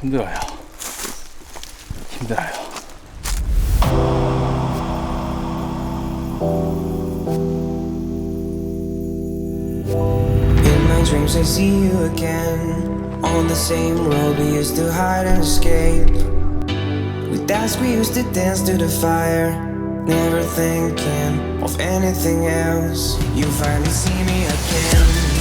힘들어요. 힘들어요. In my dreams, I see you again. On the same road we used to hide and escape. With that, we used to dance to the fire. Never thinking of anything else. You finally see me again.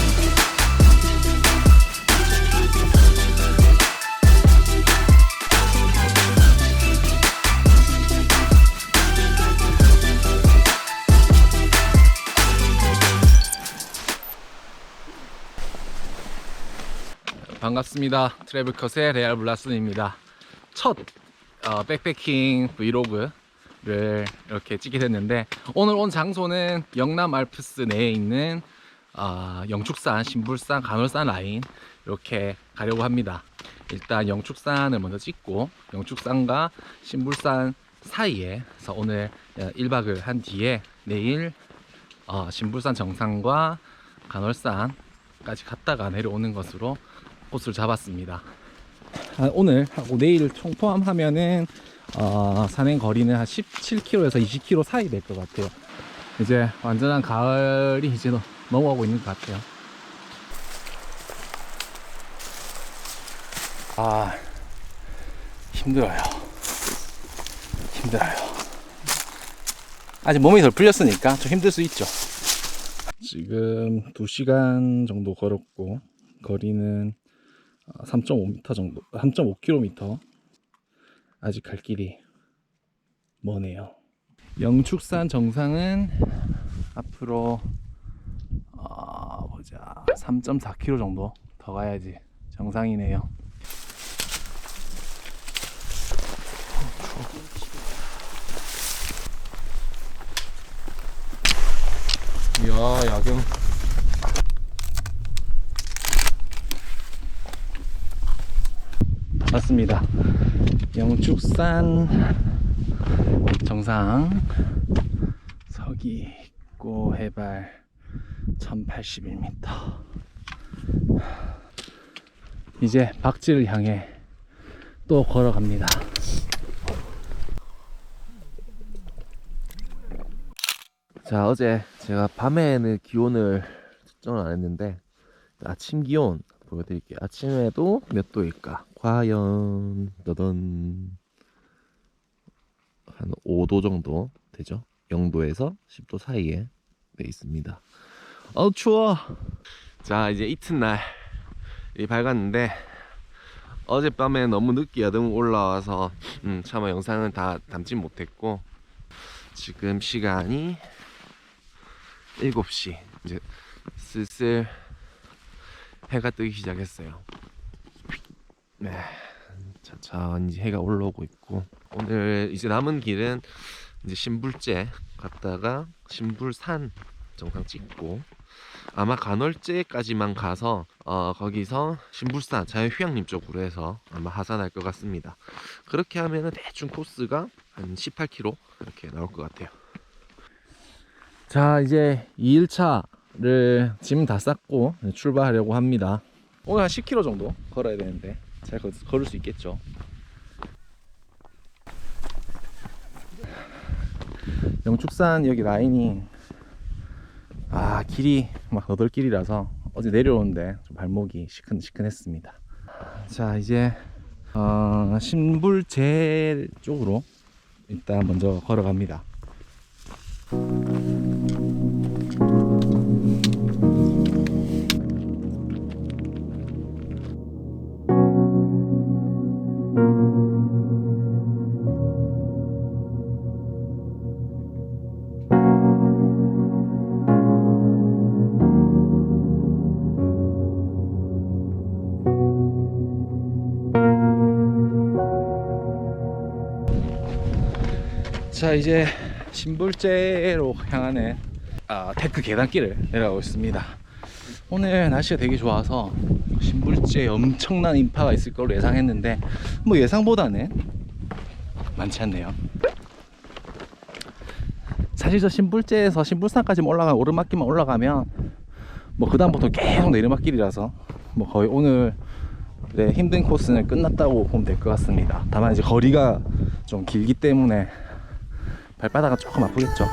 반갑습니다. 트래블컷의 레알 블라슨입니다. 첫 어, 백패킹 브이로그를 이렇게 찍게 됐는데 오늘 온 장소는 영남 알프스 내에 있는 어, 영축산, 신불산, 간월산 라인 이렇게 가려고 합니다. 일단 영축산을 먼저 찍고 영축산과 신불산 사이에 서 오늘 1박을 한 뒤에 내일 어, 신불산 정상과 간월산까지 갔다가 내려오는 것으로 코스를 잡았습니다. 아, 오늘 하고 내일 총 포함하면은 어, 산행 거리는 한 17km에서 20km 사이 될 것 같아요. 이제 완전한 가을이 이제 넘- 넘어가고 있는 것 같아요. 아 힘들어요. 힘들어요. 아직 몸이 덜 풀렸으니까 좀 힘들 수 있죠. 지금 2시간 정도 걸었고 거리는 3.5m 정도, 3.5km 아직 갈 길이 머네요. 영축산 정상은 앞으로 어, 보자 3.4km 정도 더 가야지 정상이네요. 이야 야경 맞습니다. 영축산 정상 서기고 해발 1081m. 이제 박지를 향해 또 걸어갑니다. 자 어제 제가 밤에는 기온을 측정을 안 했는데 아침 기온 보여드릴게요. 아침에도 몇 도일까? 과연 너던 한 5도 정도 되죠? 0도에서 10도 사이에 돼 있습니다. 어우 추워! 자 이제 이튿날. 이 밝았는데 어젯밤에 너무 늦게 여름 올라와서 음, 차마 영상은 다 담지 못했고 지금 시간이 7시. 이제 슬슬 해가 뜨기 시작했어요. 네, 천천히 해가 올라오고 있고 오늘 이제 남은 길은 이제 신불제 갔다가 신불산 정상 찍고 아마 간월제까지만 가서 어, 거기서 신불산 자연휴양림 쪽으로 해서 아마 하산할 것 같습니다. 그렇게 하면은 대충 코스가 한 18km 이렇게 나올 것 같아요. 자 이제 2일차 를 짐 다 쌌고 출발하려고 합니다. 오늘 한 10km 정도 걸어야 되는데 잘 걸- 걸을 수 있겠죠. 영축산 여기 라인이 아 길이 막 너덜길이라서 어제 내려오는데 좀 발목이 시큰시큰했습니다. 자 이제 어, 신불제 쪽으로 일단 먼저 걸어갑니다 자 이제 신불제로 향하는 아, 테크 계단길을 내려가고 있습니다 오늘 날씨가 되게 좋아서 신불제에 엄청난 인파가 있을 걸로 예상했는데 뭐 예상보다는 많지 않네요 사실 저 신불제에서 신불산까지 올라가면 오르막길만 올라가면 뭐 그다음부터 계속 내리막길이라서 뭐 거의 오늘 네, 힘든 코스는 끝났다고 보면 될 것 같습니다. 다만 이제 거리가 좀 길기 때문에 발바닥은 조금 아프겠죠.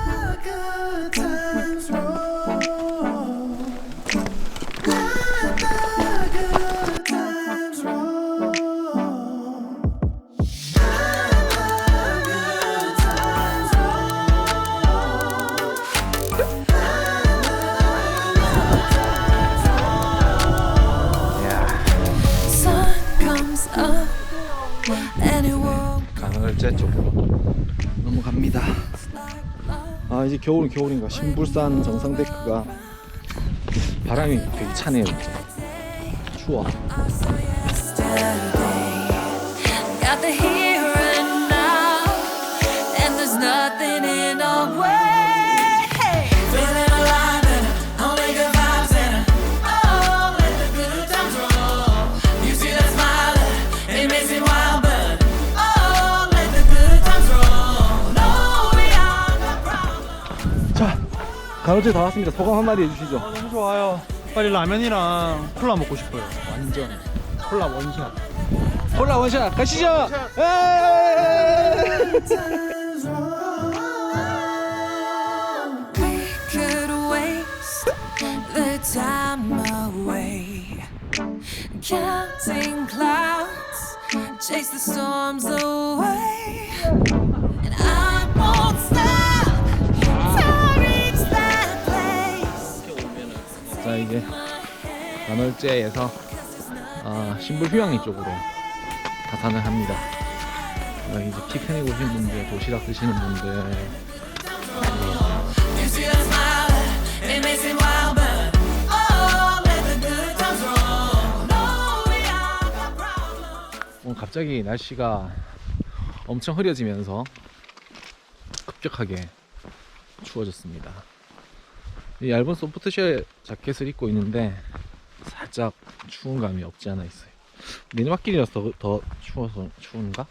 won't 강을제 쪽으로 넘어갑니다. 아 이제 겨울은 겨울인가 신불산 정상 데크가 바람이 되게 차네요 진짜. 추워. 강을제 다 왔습니다. 소감 한마디 해주시죠. 너무 좋아요. 빨리 라면이랑 콜라 먹고 싶어요. 완전 콜라 원샷. 콜라 원샷 가시죠. 에이! We could waste the time away, counting clouds, chase the storms away, 간월제에서 아, 신불 휴양리 쪽으로 가산을 합니다. 여기 이제 피크닉 오신 분들, 도시락 드시는 분들. 오늘 갑자기 날씨가 엄청 흐려지면서 급격하게 추워졌습니다. 이 얇은 소프트쉘 자켓을 입고 있는데 살짝 추운 감이 없지 않아 있어요. 내리막길이라서 더, 더 추워서 추운가?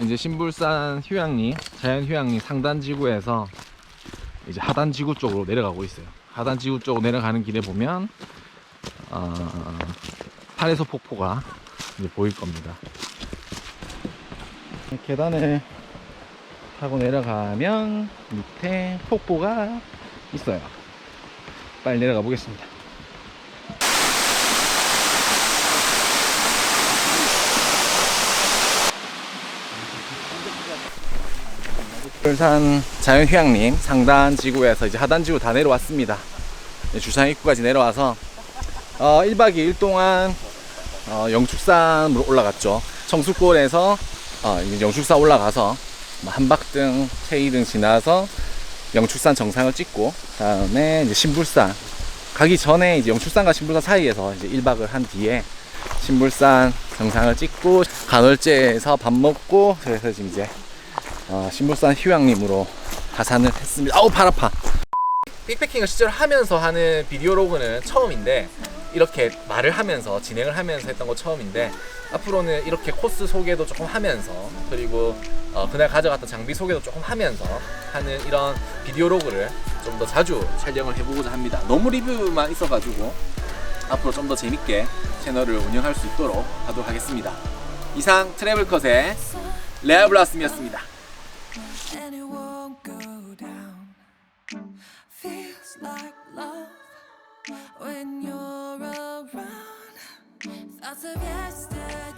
이제 신불산 휴양리, 자연 휴양리 상단 지구에서 이제 하단 지구 쪽으로 내려가고 있어요. 하단 지구 쪽으로 내려가는 길에 보면 어, 팔에서 폭포가 이제 보일 겁니다. 계단을 타고 내려가면 밑에 폭포가 있어요. 빨리 내려가 보겠습니다. 울산 자연휴양림 상단 지구에서 이제 하단 지구 다 내려왔습니다. 주상 입구까지 내려와서 어, 1박 2일 동안 어, 영축산으로 올라갔죠. 청수골에서 어, 영축산 올라가서 뭐 한박등, 체이등 지나서 영축산 정상을 찍고 다음에 이제 신불산 가기 전에 이제 영축산과 신불산 사이에서 이제 1박을 한 뒤에 신불산 정상을 찍고 간월제에서 밥 먹고 그래서 지금 이제 어, 신불산 휴양림으로 가산을 했습니다. 아우 발 아파. 빅패킹을 실제로 하면서 하는 비디오 로그는 처음인데 이렇게 말을 하면서 진행을 하면서 했던 거 처음인데 앞으로는 이렇게 코스 소개도 조금 하면서 그리고 어, 그날 가져갔던 장비 소개도 조금 하면서 하는 이런 비디오 로그를 좀 더 자주 촬영을 해보고자 합니다. 너무 리뷰만 있어가지고 앞으로 좀 더 재밌게 채널을 운영할 수 있도록 하도록 하겠습니다. 이상 트래블컷의 레아블라스미였습니다. and it of yesterday.